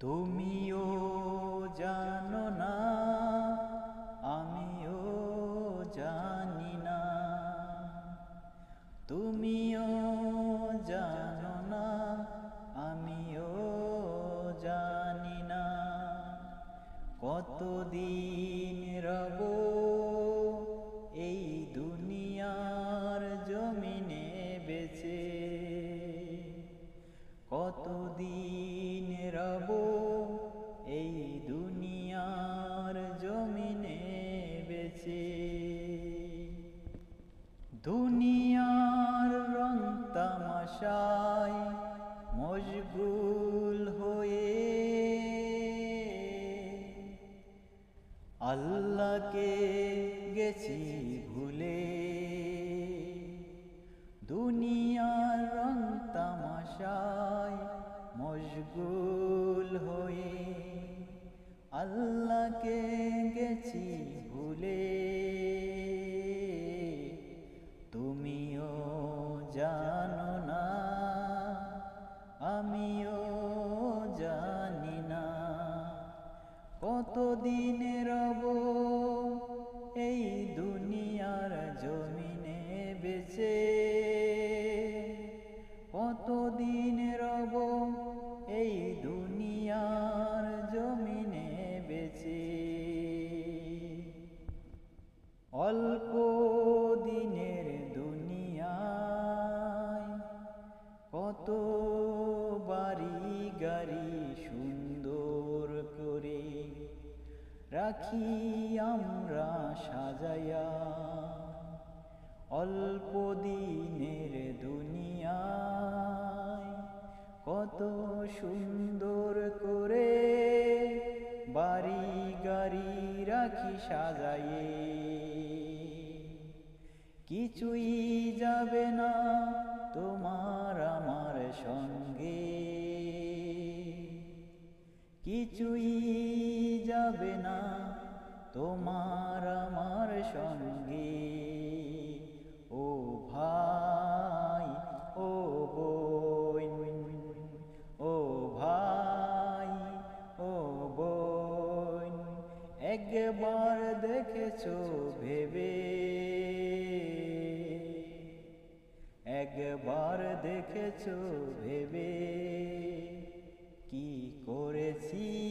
তুমিও জানো না আমিও জানি না। তুমিও জানো না আমিও জানি না। কতদিন রব বেঁচে দুনিয়ার রং তামাশায় মশগুল হয়ে আল্লাহকে গেছি ভুলে। দুনিয়ার রং তামাশায় মশগুল হয়ে আল্লাহকে গেছি জানো রাখি আমরা সাজায়া অল্প দিনের দুনিয়ায় কত সুন্দর করে বাড়ি গাড়ি রাখি সাজায়ে কিছুই যাবে না তোমার আমার সঙ্গে। কিছুই যাবে না তোমার আমার সঙ্গে। ও ভাই, ও বোন, ও ভাই, ও বোন, একবার দেখেছ ভেবে। একবার দেখেছ ভেবে। কি করেছি?